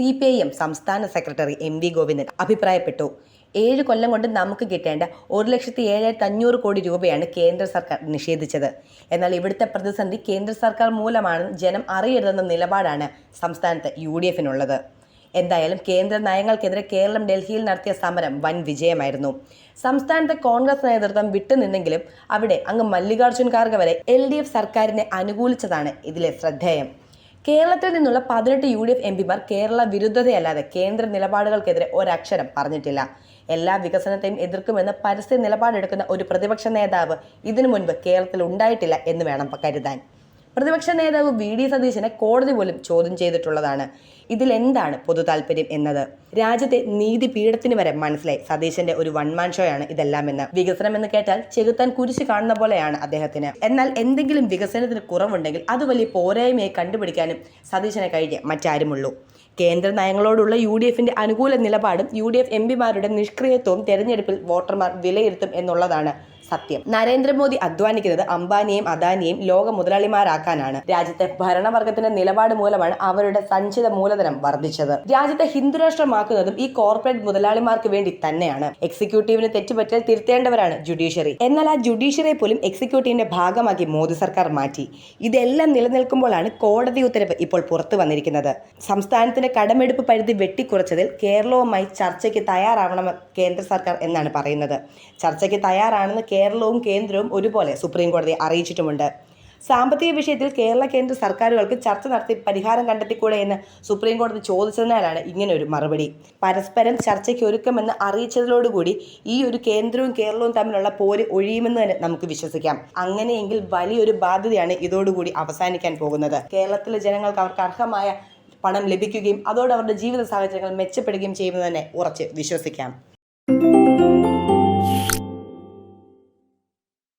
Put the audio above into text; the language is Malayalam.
സി പി ഐ എം സംസ്ഥാന സെക്രട്ടറി എം വി ഗോവിന്ദൻ അഭിപ്രായപ്പെട്ടു. ഏഴ് കൊല്ലം കൊണ്ട് നമുക്ക് കിട്ടേണ്ട ഒരു ലക്ഷത്തി ഏഴായിരത്തി അഞ്ഞൂറ് കോടി രൂപയാണ് കേന്ദ്ര സർക്കാർ നിഷേധിച്ചത്. എന്നാൽ ഇവിടുത്തെ പ്രതിസന്ധി കേന്ദ്ര സർക്കാർ മൂലമാണ് ജനം അറിയരുതെന്ന നിലപാടാണ് സംസ്ഥാനത്ത് യു ഡി എഫിനുള്ളത് എന്തായാലും കേന്ദ്ര നയങ്ങൾക്കെതിരെ കേരളം ഡൽഹിയിൽ നടത്തിയ സമരം വൻ വിജയമായിരുന്നു. സംസ്ഥാനത്തെ കോൺഗ്രസ് നേതൃത്വം വിട്ടുനിന്നെങ്കിലും അവിടെ അങ്ങ് മല്ലികാർജുൻ ഖാർഗെ വരെ എൽ ഡി എഫ് സർക്കാരിനെ അനുകൂലിച്ചതാണ് ഇതിലെ ശ്രദ്ധേയം. കേരളത്തിൽ നിന്നുള്ള പതിനെട്ട് യു ഡി എഫ് എം പിമാർ കേരള വിരുദ്ധതയല്ലാതെ കേന്ദ്ര നിലപാടുകൾക്കെതിരെ ഒരക്ഷരം പറഞ്ഞിട്ടില്ല. എല്ലാ വികസനത്തെയും എതിർക്കുമെന്ന് പരസ്യ നിലപാടെടുക്കുന്ന ഒരു പ്രതിപക്ഷ നേതാവ് ഇതിനു മുൻപ് കേരളത്തിൽ ഉണ്ടായിട്ടില്ല എന്ന് വേണം കരുതാൻ. പ്രതിപക്ഷ നേതാവ് വി ഡി സതീശനെ കോടതി പോലും ചോദ്യം ചെയ്തിട്ടുള്ളതാണ്. ഇതിൽ എന്താണ് പൊതു താല്പര്യം എന്നത്? രാജ്യത്തെ നീതി പീഠത്തിന് വരെ മനസ്സിലായി. സതീശന്റെ ഒരു വൺമാൻ ഷോയാണ് ഇതെല്ലാം എന്ന് വികസനം എന്ന് കേട്ടാൽ ചെകുത്താൻ കുരിശ് കാണുന്ന പോലെയാണ് അദ്ദേഹത്തിന്. എന്നാൽ എന്തെങ്കിലും വികസനത്തിന് കുറവുണ്ടെങ്കിൽ അത് വലിയ പോരായ്മയായി കണ്ടുപിടിക്കാനും സതീശനെ കഴിഞ്ഞ് മറ്റാരുമുള്ളൂ. കേന്ദ്ര നയങ്ങളോടുള്ള യു ഡി എഫിന്റെ അനുകൂല നിലപാടും യു ഡി എഫ് എം പിമാരുടെ നിഷ്ക്രിയത്വവും തെരഞ്ഞെടുപ്പിൽ വോട്ടർമാർ വിലയിരുത്തും എന്നുള്ളതാണ് സത്യം. നരേന്ദ്രമോദി അധ്വാനിക്കുന്നത് അംബാനിയെയും അദാനിയെയും ലോക മുതലാളിമാരാക്കാനാണ്. രാജ്യത്തെ ഭരണവർഗത്തിന്റെ നിലപാട് മൂലമാണ് അവരുടെ സഞ്ചിത മൂലധനം വർദ്ധിച്ചത്. രാജ്യത്തെ ഹിന്ദുരാഷ്ട്രമാക്കുന്നതും ഈ കോർപ്പറേറ്റ് മുതലാളിമാർക്ക് വേണ്ടി തന്നെയാണ്. എക്സിക്യൂട്ടീവിന് തെറ്റുപറ്റിയാൽ തിരുത്തേണ്ടവരാണ് ജുഡീഷ്യറി. എന്നാൽ ആ ജുഡീഷ്യറിയെ പോലും എക്സിക്യൂട്ടീവിന്റെ ഭാഗമാക്കി മോദി സർക്കാർ മാറ്റി. ഇതെല്ലാം നിലനിൽക്കുമ്പോഴാണ് കോടതി ഉത്തരവ് ഇപ്പോൾ പുറത്തു വന്നിരിക്കുന്നത്. സംസ്ഥാനത്തിന്റെ കടമെടുപ്പ് പരിധി വെട്ടിക്കുറച്ചതിൽ കേരളവുമായി ചർച്ചയ്ക്ക് തയ്യാറാവണം കേന്ദ്ര സർക്കാർ എന്നാണ് പറയുന്നത്. ചർച്ചയ്ക്ക് തയ്യാറാണെന്ന് കേരളവും കേന്ദ്രവും ഒരുപോലെ സുപ്രീം കോടതിയെ അറിയിച്ചിട്ടുമുണ്ട്. സാമ്പത്തിക വിഷയത്തിൽ കേരള കേന്ദ്ര സർക്കാരുകൾക്ക് ചർച്ച നടത്തി പരിഹാരം കണ്ടെത്തിക്കൂടെ എന്ന് സുപ്രീം കോടതി ചോദിച്ചതിനാലാണ് ഇങ്ങനെ ഒരു മറുപടി. പരസ്പരം ചർച്ചയ്ക്ക് ഒരുക്കമെന്ന് അറിയിച്ചതിലോടുകൂടി ഈ ഒരു കേന്ദ്രവും കേരളവും തമ്മിലുള്ള പോര് ഒഴിയുമെന്ന് തന്നെ നമുക്ക് വിശ്വസിക്കാം. അങ്ങനെയെങ്കിൽ വലിയൊരു ബാധ്യതയാണ് ഇതോടുകൂടി അവസാനിക്കാൻ പോകുന്നത്. കേരളത്തിലെ ജനങ്ങൾക്ക് അവർക്ക് അർഹമായ പണം ലഭിക്കുകയും അതോടെ അവരുടെ ജീവിത സാഹചര്യങ്ങൾ മെച്ചപ്പെടുകയും ചെയ്യുമെന്ന് തന്നെ ഉറച്ച് വിശ്വസിക്കാം.